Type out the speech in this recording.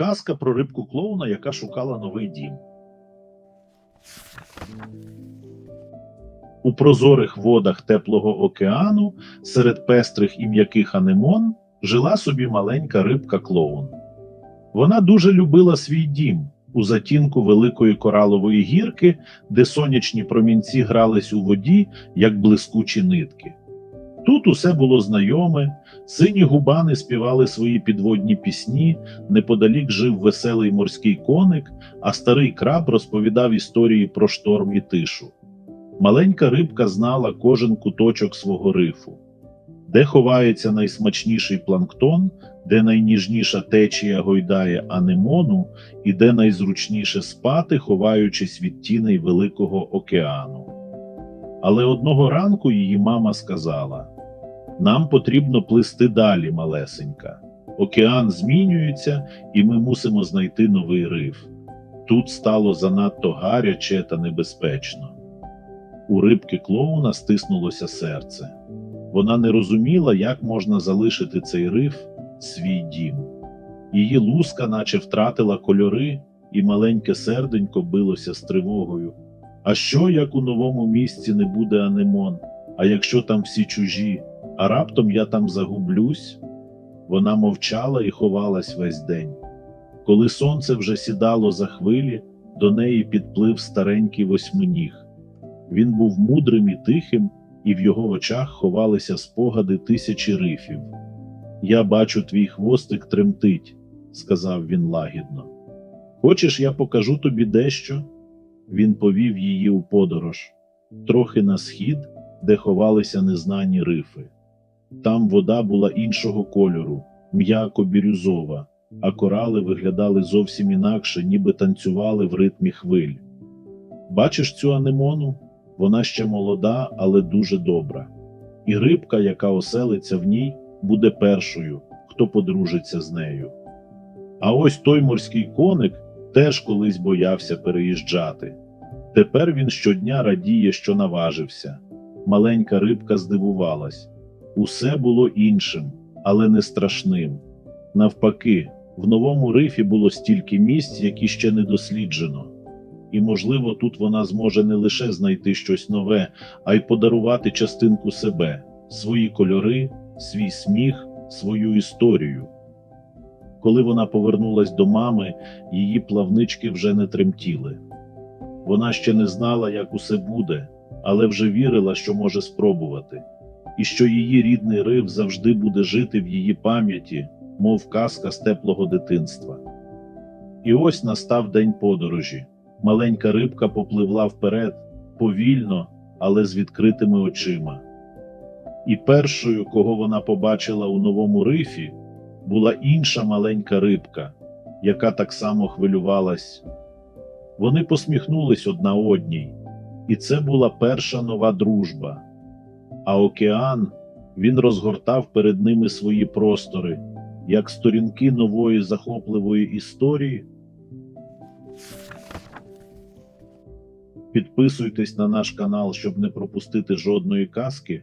Казка про рибку клоуна, яка шукала новий дім. У прозорих водах теплого океану серед пестрих і м'яких анемон жила собі маленька рибка клоун. Вона дуже любила свій дім у затінку великої коралової гірки, де сонячні промінці грались у воді, як блискучі нитки. Тут усе було знайоме, сині губани співали свої підводні пісні, неподалік жив веселий морський коник, а старий краб розповідав історії про шторм і тишу. Маленька рибка знала кожен куточок свого рифу, де ховається найсмачніший планктон, де найніжніша течія гойдає анемону, і де найзручніше спати, ховаючись від тіней Великого океану. Але одного ранку її мама сказала: Нам потрібно плисти далі, малесенька. Океан змінюється, і ми мусимо знайти новий риф. Тут стало занадто гаряче та небезпечно. У рибки клоуна стиснулося серце. Вона не розуміла, як можна залишити цей риф свій дім. Її луска, наче втратила кольори, і маленьке серденько билося з тривогою. А що, як у новому місці не буде анемон? А якщо там всі чужі, а раптом я там загублюсь? Вона мовчала і ховалась весь день. Коли сонце вже сідало за хвилі, до неї підплив старенький восьминіг. Він був мудрим і тихим, і в його очах ховалися спогади тисячі рифів. Я бачу, твій хвостик тремтить, сказав він лагідно. Хочеш, я покажу тобі дещо? Він повів її у подорож, трохи на схід, де ховалися незнані рифи. Там вода була іншого кольору, м'яко бірюзова, а корали виглядали зовсім інакше, ніби танцювали в ритмі хвиль. Бачиш цю анемону? Вона ще молода, але дуже добра. І рибка, яка оселиться в ній, буде першою, хто подружиться з нею. А ось той морський коник теж колись боявся переїжджати. Тепер він щодня радіє, що наважився. Маленька рибка здивувалась. Усе було іншим, але не страшним. Навпаки, в новому рифі було стільки місць, які ще не досліджено. І, можливо, тут вона зможе не лише знайти щось нове, а й подарувати частинку себе, свої кольори, свій сміх, свою історію. Коли вона повернулась до мами, її плавнички вже не тремтіли. Вона ще не знала, як усе буде, але вже вірила, що може спробувати, і що її рідний рив завжди буде жити в її пам'яті, мов казка з теплого дитинства. І ось настав день подорожі. Маленька рибка попливла вперед, повільно, але з відкритими очима. І першою, кого вона побачила у новому рифі, була інша маленька рибка, яка так само хвилювалась. Вони посміхнулись одна одній, і це була перша нова дружба. А океан він розгортав перед ними свої простори, як сторінки нової захопливої історії. Підписуйтесь на наш канал, щоб не пропустити жодної казки.